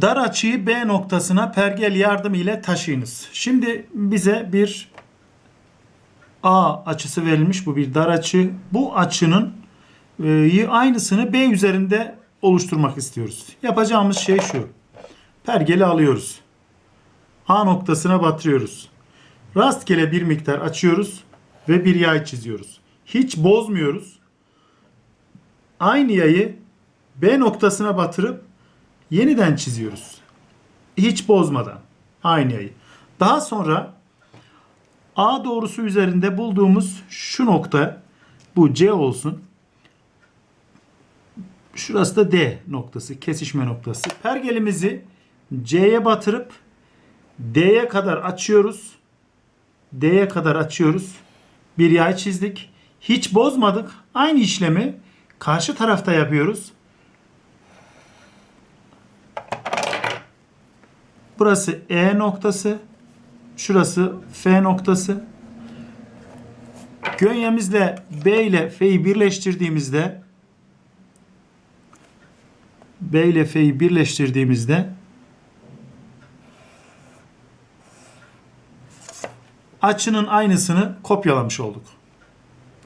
Dar açıyı B noktasına pergel yardımı ile taşıyınız. Şimdi bize bir A açısı verilmiş. Bu bir dar açı. Bu açının e, aynısını B üzerinde oluşturmak istiyoruz. Yapacağımız şey şu. Pergeli alıyoruz. A noktasına batırıyoruz. Rastgele bir miktar açıyoruz ve bir yay çiziyoruz. Hiç bozmuyoruz. Aynı yayı B noktasına batırıp yeniden çiziyoruz. Hiç bozmadan aynı yayı. Daha sonra A doğrusu üzerinde bulduğumuz şu nokta bu C olsun. Şurası da D noktası, kesişme noktası. Pergelimizi C'ye batırıp D'ye kadar açıyoruz. D'ye kadar açıyoruz. Bir yay çizdik. Hiç bozmadık. Aynı işlemi karşı tarafta yapıyoruz. Burası E noktası. Şurası F noktası. Gönyemizle B ile F'yi birleştirdiğimizde B ile F'yi birleştirdiğimizde açının aynısını kopyalamış olduk.